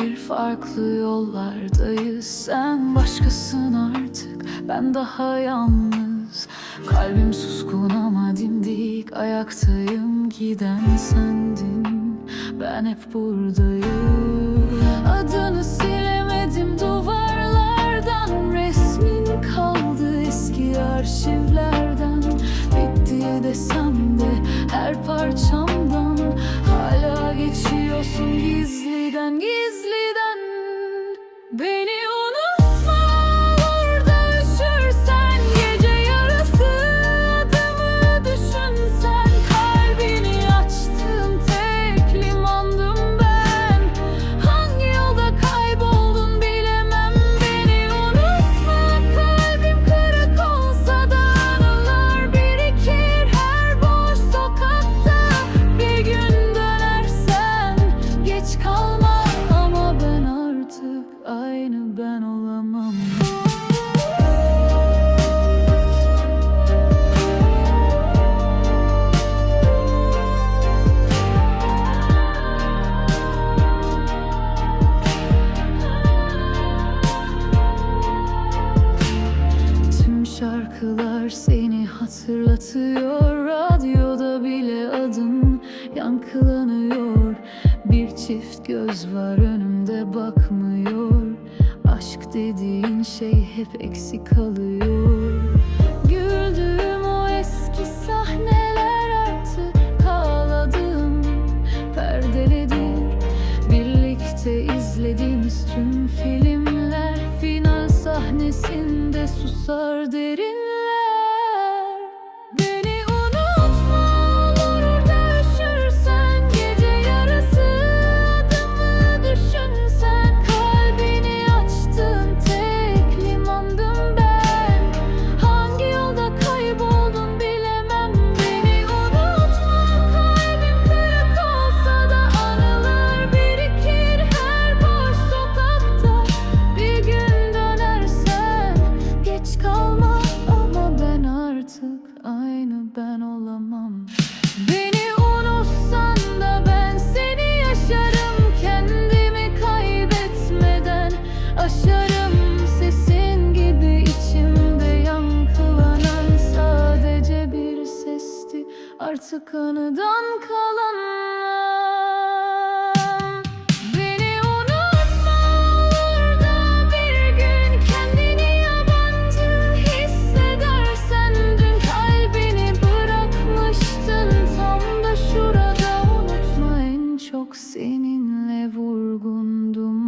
şehir farklı yollardayız. Sen başkasın artık ben daha yalnız. Kalbim suskun ama dimdik ayaktayım. Giden sendin ben hep buradayım. Adını silemedim duvarlardan Resmin kaldı eski arşivlerden şarkılar seni hatırlatıyor. Radyoda bile adın yankılanıyor. Bir çift göz var önümde bakmıyor. Aşk dediğin şey hep eksik kalıyor sahnesinde susar derinler artık anıdan kalan Beni unutma olur da bir gün kendini yabancı hissedersen Dün kalbini bırakmıştın. Tam da şurada Unutma en çok seninle vurgundum